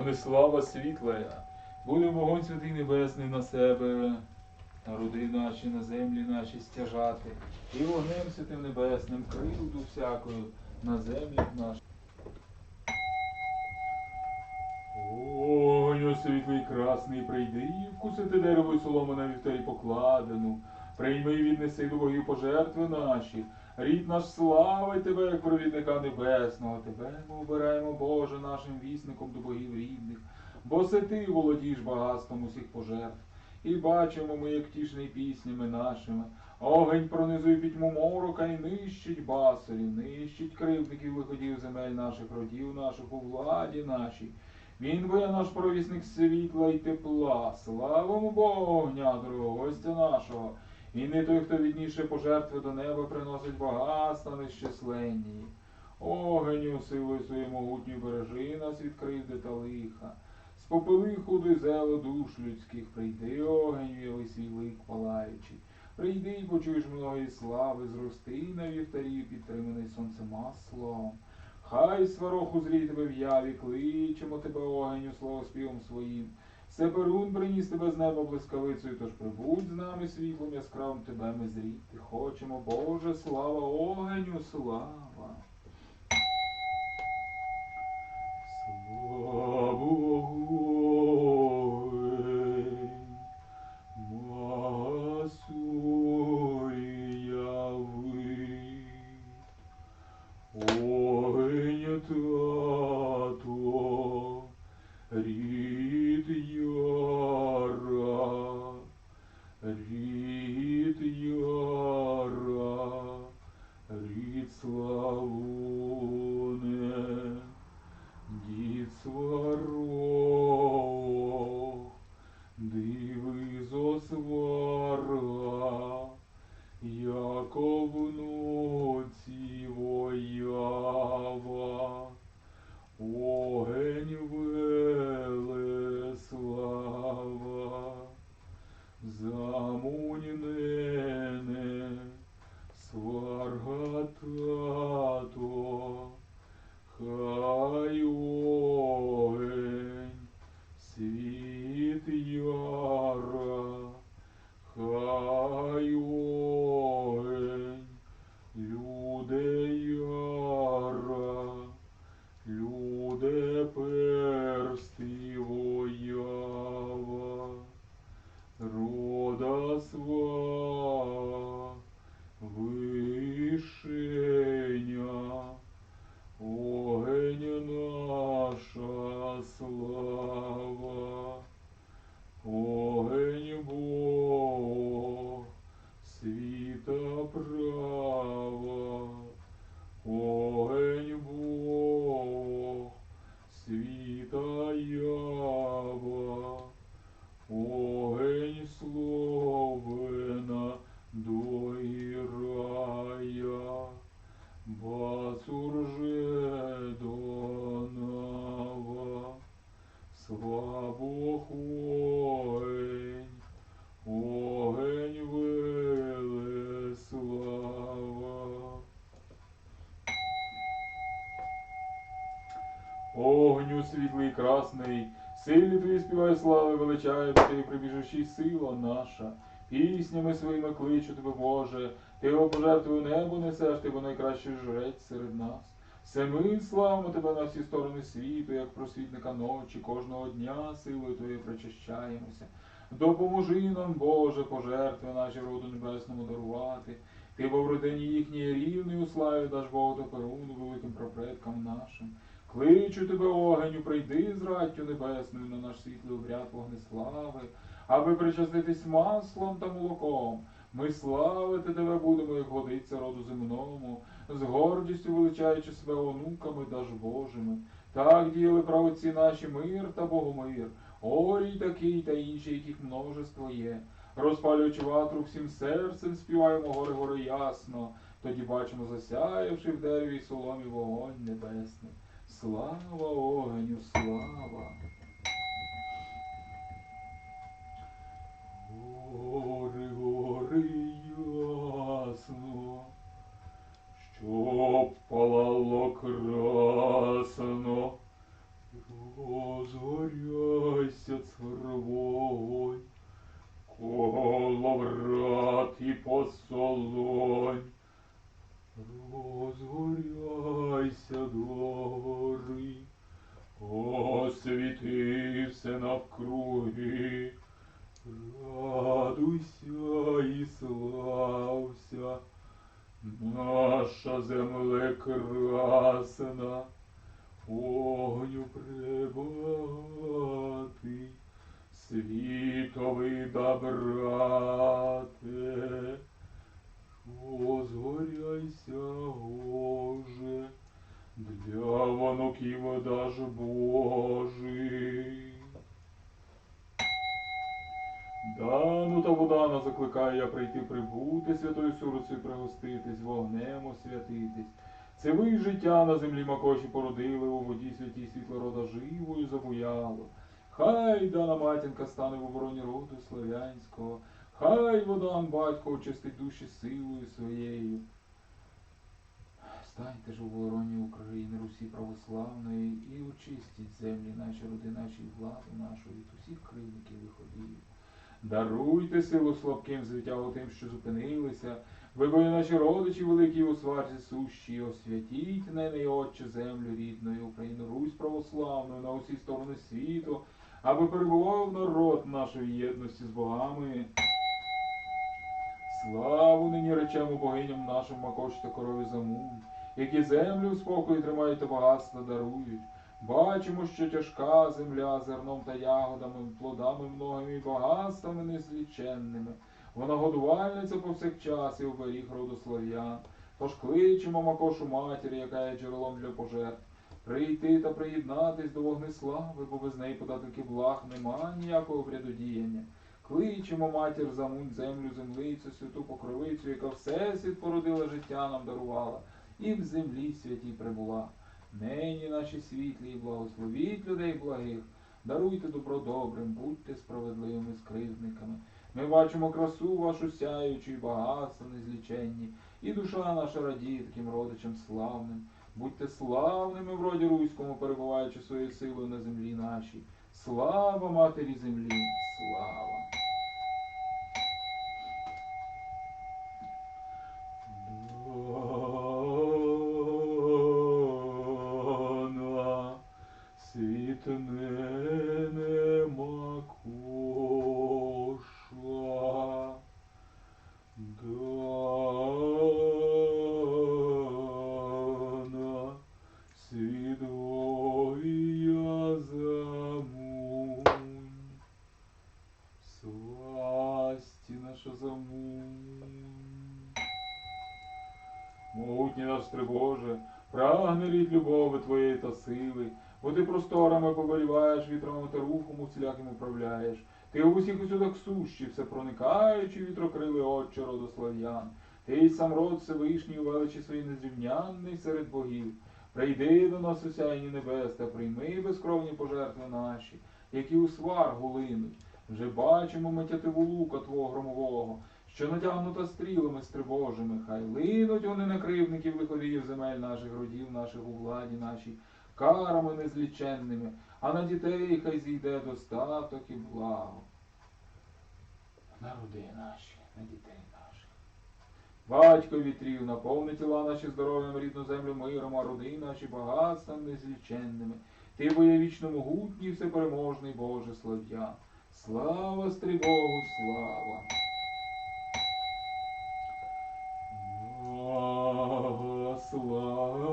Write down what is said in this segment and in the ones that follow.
Вогнеслава світлая, буде вогонь святий небесний на себе, народи наші на землі наші стяжати, і вогнем святим небесним кривду всякою на землях наших. Огонь світлий красний, прийди, вкусити дерево й солому на вівтарі покладену, прийми і віднеси до богів пожертви наші, рід наш славить тебе, як провідника небесного, тебе ми обираємо, Боже, нашим вісником до богів рідних, бо се ти володієш багатством усіх пожертв. І бачимо ми, як тішний піснями нашими. Огонь пронизує пітьму морока і нищить басарів, нищить кривдників виходів земель наших, родів наших у владі нашій. Він бо наш провісник світла й тепла, славимо Богня, дорогого гостя нашого. Він не той, хто відніше пожертви до неба приносить багатства нещасленні. Огеню силою своєю могутньою бережи нас від кривди та лиха. Спопили худи зело душ людських, прийди огень, віли свій лик палаючий. Прийди й почуєш многої слави, зрости на вівтарі, підтриманий сонцем маслом. Хай сварох узрій тебе в яві, кличемо тебе огеню слово співом своїм. Сеперун приніс тебе з неба блискавицею, тож прибудь з нами світлом яскравим тебе ми зріти. Хочемо, Боже, слава огеню, слава. Слава красний, силі твої співає слави, величає до тебе прибіжучи сила наша. Піснями своїми кличу тебе, Боже, ти його пожертвою небо несеш, ти бо найкращий жрець серед нас. Все ми славимо тебе на всі сторони світу, як просвітника ночі, кожного дня силою твоєю причащаємося. Допоможи нам, Боже, пожертви наші роду небесному дарувати. Ти бо в родині їхній рівний у славі даш Богу перуну великим прапредкам нашим. Кличу тебе, огеню, прийди з раттю небесною на наш світлий обряд вогнеслави, аби причаститись маслом та молоком. Ми славити тебе будемо, як годиться роду земному, з гордістю величаючи себе онуками даж Божими. Так діяли правоці наші мир та Богомир, орій такий та інші, яких множество є. Розпалюючи ватру всім серцем, співаємо горе горе ясно. Тоді бачимо, засяявши в дереві соломі вогонь небесний. Слава огню, слава! Земле красна, огню прибагатий, світовий добрате. Розгоряйся, Боже, для вонуків даж Божий. Дану та Водана закликаю я прийти прибути, святою сурицею пригоститись, вогнем освятитись. Це ви життя на землі макоші породили, у воді святій світлорода живою забуяло. Хай дана матінка стане в обороні роду славянського, хай водан батько очистить душі силою своєю. Станьте ж у обороні України, Русі православної, і очистіть землі наші, роди наші, і владу нашу від усіх кривників виходів. Даруйте силу слабким, звитягу тим, що зупинилися, вибої наші родичі великі у сварзі сущі, освятіть неї, Отче, землю рідною, Україну, Русь православною на усі сторони світу, аби перебував народ нашої єдності з богами. Славу нині речемо богиням нашим Макош та корові Замун, які землю в спокої тримають та багатства дарують. Бачимо, що тяжка земля зерном та ягодами, плодами многими і багатствами незліченними. Вона годувальниця повсякчас і оберіг роду слав'ян. Тож кличемо Макошу матір, яка є джерелом для пожертв. Прийти та приєднатись до вогнеслави, бо без неї подателки благ нема ніякого врядодіяння. Кличемо матір замунь землю, землицю, святу покровицю, яка всесвіт породила життя нам дарувала, і в землі святій прибула. Нині наші світлі, і благословіть людей благих, даруйте добро добрим, будьте справедливими з кривдниками. Ми бачимо красу вашу сяючу і багатство незліченні, і душа наша радіє таким родичам славним. Будьте славними в роді руському, перебуваючи своєю силою на землі нашій. Слава матері землі, слава! Сили, бо ти просторами повеліваєш, вітрами та рухом усіляким управляєш. Ти у усіх усюдах сущий, все проникаючи вітрокрили Отче роду слав'ян. Ти й сам род Всевишній у величі своїй незрівнянний серед богів. Прийди до нас у сяйні небес та прийми безкровні пожертви наші, які у сваргу линуть. Вже бачимо ми тятиву лука Твого громового, що натягнута стрілами стрибожими, хай линуть вони на кривників лиходіїв земель наших родів, наших у владі нашій, карами незліченними, а на дітей хай зійде достаток і благо. На роди наші, на дітей наших. Батько вітрів, наповни тіла наші здоров'ям, рідну землю миром, а роди наші багатством незліченними. Ти бо є вічно могутній, всепереможний Боже слав'я. Слава стрибогу! Слава, слава,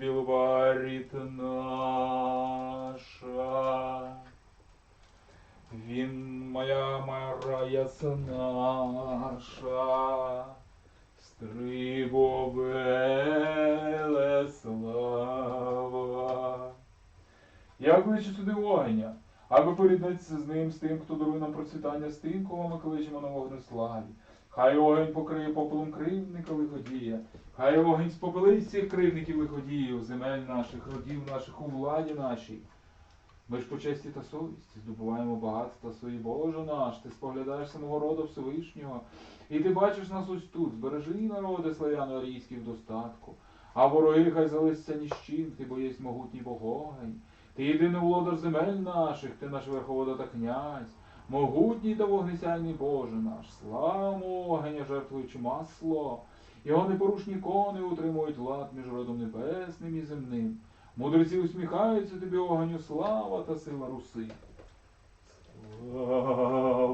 М, Білбаріт наша. Він моя мара яснаша, стрибо слава. Я кличу сюди огня, аби поріднитися з ним, з тим, хто дарує нам процвітання, з тим, кого ми кличемо на вогнеславі. Хай огонь покриє попелом кривдника лиходія, хай огонь спопелить всіх кривдників лиходіїв, земель наших, родів наших, у владі нашій. Ми ж по честі та совісті здобуваємо багатства свої, Боже наш, ти споглядаєш самого роду Всевишнього, і ти бачиш нас ось тут, збережи народи славяно-арійські в достатку, а вороги хай залишаться ніщим, ти бо могутній Богогень. Ти єдиний володар земель наших, ти наш верховода та князь, могутній та вогнесяйний Боже наш, славу огеня, жертвуючи масло, його непорушні кони утримують лад між родом небесним і земним. Мудреці усміхаються тобі огню, слава та сила руси. Слава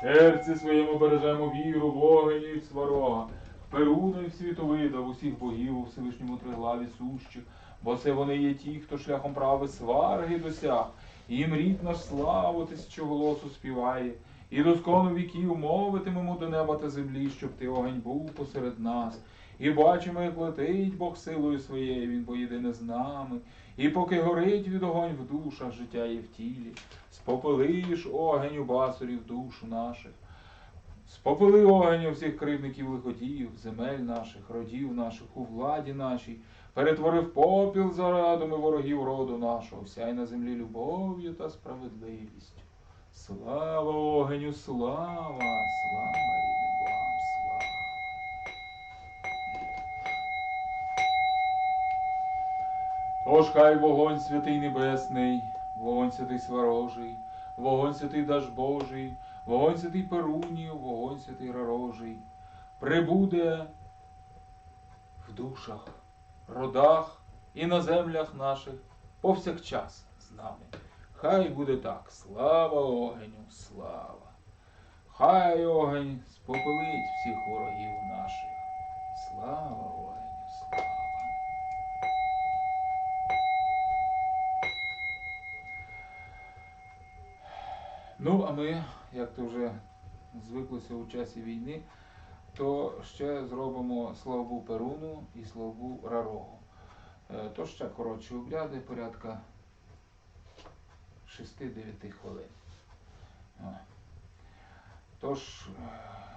серці своєму бережемо віру, вогонь і сварога, в Перуна і світовида, усіх богів у Всевишньому триглаві сущих, бо це вони є ті, хто шляхом прави сварги досяг, їм рід наш славу тисячоголосу співає, і доскону віків мовитимемо до неба та землі, щоб ти огонь був посеред нас. І бачимо, як летить Бог силою своєю, він поєдине з нами. І поки горить від огонь в душах, життя є в тілі, спопелиш огонь у басурів душу наших. Спопили огонь у всіх кривдників лиходіїв, земель наших, родів наших, у владі нашій, перетворив попіл зарадами ворогів роду нашого, сяй на землі любов'ю та справедливістю. Слава огню, слава, слава Тож вогонь святий небесний, вогонь святий сварожий, вогонь святий даж Божий, вогонь святий Перунів, вогонь святий Ророжий, прибуде в душах, родах і на землях наших повсякчас з нами. Хай буде так, слава огеню, слава. Хай огонь спопелить а ми, як то вже звиклося у часі війни, то ще зробимо славбу Перуну і славбу Рарогу. Е, То ще коротші обряди, порядка 6-9 хвилин. Тож, е,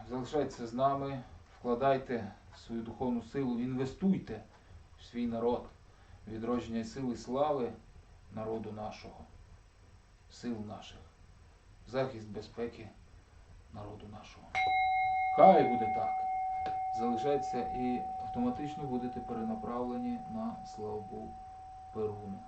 залишайтеся з нами, вкладайте свою духовну силу, інвестуйте в свій народ, відродження сили слави народу нашого, сил наших захист безпеки народу нашого. Хай буде так. Залишається і автоматично будете перенаправлені на славу Перуну.